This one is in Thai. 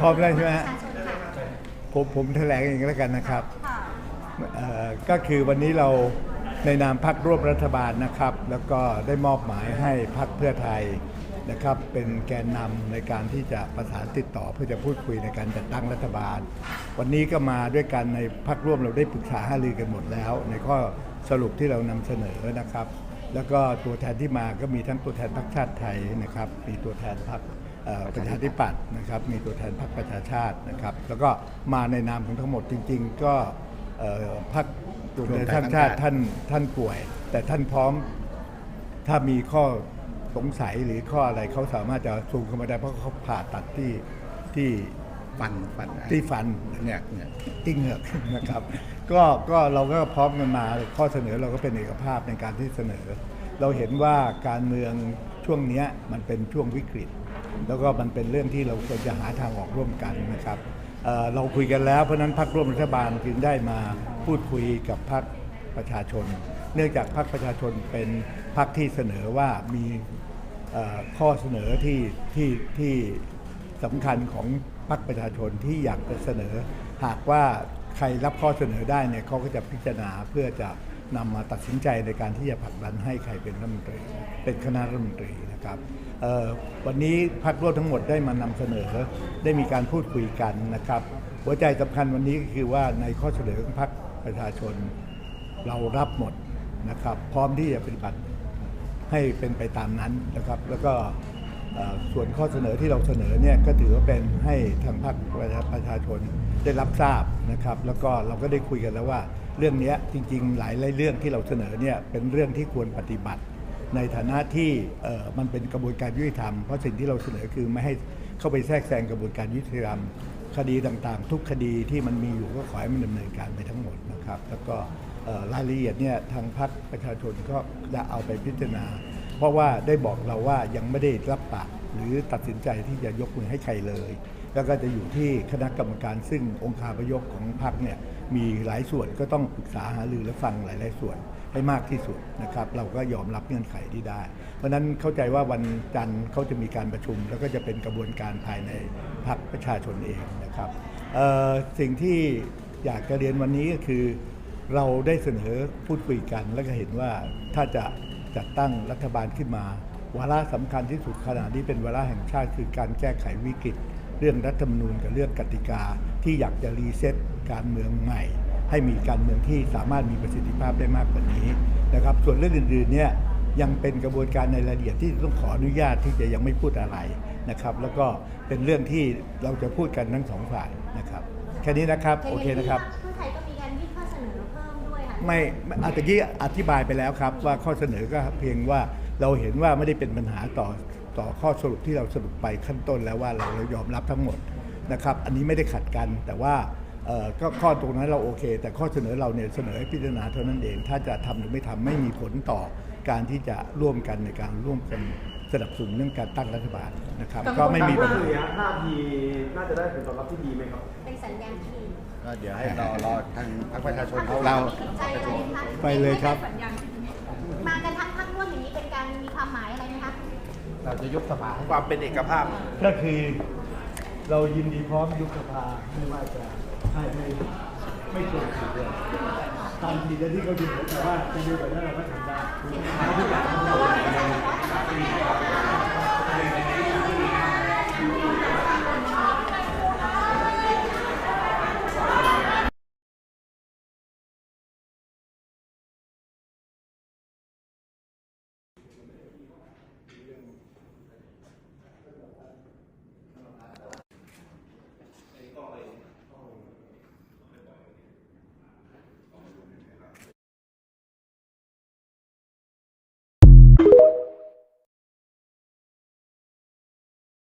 พร้อมแล้วใช่ไหมฮะประชาชนค่ะผมผมแถลงเองก็แล้วกันนะครับค่ะเอ่อก็คือวันนี้เราในนามพักร่วมรัฐบาลนะครับ แล้วก็ได้มอบหมายให้พักเพื่อไทยนะครับ เป็นแกนนำในการที่จะประสานติดต่อเพื่อจะพูดคุยในการจัดตั้งรัฐบาล วันนี้ก็มาด้วยกันในพักร่วมเราได้ปรึกษาหารือกันหมดแล้ว ในข้อสรุปที่เรานำเสนอนะครับ แล้วก็ตัวแทนที่มาก็มีทั้งตัวแทนพรรคชาติไทยนะครับ มีตัวแทนพรรคเอ่อ ประชาธิปัตย์นะครับมีตัวแทนพรรคประชาชาตินะครับแล้วก็มาในนามของทั้งหมดจริง ๆ ก็เอ่อพรรครวมไทยสร้างชาติท่านท่านป่วย แต่ท่านพร้อมถ้ามีข้อสงสัยหรือข้ออะไรเขาสามารถจะซูมเข้ามาได้เพราะเขาผ่าตัดที่ที่ฟันฟันที่ฟันเนี่ยเนี่ยที่เหงือกนะครับ ก็ก็เราก็พร้อมกันมาข้อเสนอเราก็เป็นเอกภาพในการที่เสนอ เราเห็นว่าการเมืองช่วงเนี้ยมันเป็นช่วงวิกฤต แล้วก็มันเป็นเรื่องที่เราควรจะหาทางออกร่วมกันนะครับเอ่อเราคุยกันแล้วเพราะฉะนั้นพรรคร่วมรัฐบาลจึงได้มาพูดคุยกับพรรคประชาชน เนื่องจากพรรคประชาชนเป็นพรรคที่เสนอว่ามีเอ่อข้อเสนอที่ที่ที่สำคัญของพรรคประชาชนที่อยากจะเสนอ หากว่าใครรับข้อเสนอได้เนี่ยเขาก็จะพิจารณาเพื่อจะ นำมาตัดสินใจในการที่จะผลักดันให้ใครเป็นรัฐมนตรี เป็นคณะรัฐมนตรีนะครับวันนี้พรรคร่วมทั้งหมดได้มานำเสนอ ได้มีการพูดคุยกันนะครับ หัวใจสำคัญวันนี้ก็คือว่าในข้อเสนอของพรรคประชาชนเรารับหมดนะครับ พร้อมที่จะปฏิบัติให้เป็นไปตามนั้นนะครับ แล้วก็ส่วนข้อเสนอที่เราเสนอเนี่ยก็ถือว่าเป็นให้ทางภาคประชาประชาชนได้รับทราบนะครับ แล้วก็เราก็ได้คุยกันแล้วว่า เรื่องนี้จริงๆ หลายเรื่องที่เราเสนอเนี่ยเป็นเรื่องที่ควรปฏิบัติ ในฐานะที่มันเป็นกระบวนการยุติธรรมเพราะสิ่งที่เราเสนอคือไม่ให้เข้าไปแทรกแซงกระบวนการยุติธรรม คดีต่างๆ ทุกคดีที่มันมีอยู่ก็ขอให้มันดำเนินการไปทั้งหมดนะครับ แล้วก็รายละเอียดเนี่ยทางพรรคประชาชนก็จะเอาไปพิจารณา เพราะว่าได้บอกเราว่ายังไม่ได้รับปากหรือตัดสินใจที่จะยกมือให้ใครเลย แล้วก็จะอยู่ที่คณะกรรมการซึ่งองค์คาพยพของพรรคเนี่ย มีหลายส่วนก็ต้องปรึกษาหารือและฟังหลาย ๆ ส่วนให้มากที่สุดนะครับ เราก็ยอมรับเงื่อนไขที่ได้ เพราะนั้นเข้าใจว่าวันจันทร์เขาจะมีการประชุม แล้วก็จะเป็นกระบวนการภายในพรรคประชาชนเองนะครับสิ่งที่อยากจะเรียนวันนี้ก็คือ เราได้เสนอพูดคุยกัน แล้วก็เห็นว่าถ้าจะจัดตั้งรัฐบาลขึ้นมาวาระสำคัญที่สุดขณะนี้เป็นวาระแห่งชาติคือการแก้ไขวิกฤต เรื่องรัฐธรรมนูญกับเรื่องกติกา ที่อยากจะรีเซ็ตการเมืองใหม่ ให้มีการเมืองที่สามารถมีประสิทธิภาพได้มากกว่านี้นะครับ ส่วนเรื่องอื่นๆเนี่ยยังเป็นกระบวนการในรายละเอียดที่ต้องขออนุญาตที่จะยังไม่พูดอะไรนะครับ แล้วก็เป็นเรื่องที่เราจะพูดกันทั้งสองฝ่ายนะครับ แค่นี้นะครับโอเคนะครับเพื่อไทยก็มีการยื่นข้อเสนอเพิ่มด้วยค่ะไม่ไม่อาตะกี้อธิบายไปแล้วครับ ว่าข้อเสนอก็เพียงว่าเราเห็นว่าไม่ได้เป็นปัญหาต่อต่อข้อสรุปที่เราสรุปไปขั้นต้นแล้วว่าเราเรายอมรับทั้งหมด นะครับอันนี้ไม่ได้ขัดกันแต่ว่าเอ่อก็ข้อตรงนั้นเราโอเค แต่ข้อเสนอเราเนี่ยเสนอให้พิจารณาเท่านั้นเอง ถ้าจะทำหรือไม่ทำไม่มีผลต่อการที่จะร่วมกันในการร่วมกันสนับสนุนเรื่องการตั้งรัฐบาลนะครับ ก็ไม่มีปัญหาท่าทีน่าจะได้ผลตอบรับที่ดีไหมครับเป็นสัญญาณที่ดีก็เดี๋ยวให้รอรอทางพรรคประชาชนเขาเราใจอะไรคะไปเลยครับ มากันทั้งพักร่วมอย่างนี้เป็นการมีความหมายอะไรไหมคะเราจะยุบสภาให้ความเป็นเอกภาพก็คือ เรายินดีพร้อมยุบสภาไม่ว่าจะให้ไม่ไม่เกินสิบเดือนตามทีที่เขาดูแต่ว่าจะดูแบบนั้นเราก็ทำได้ทุกอย่า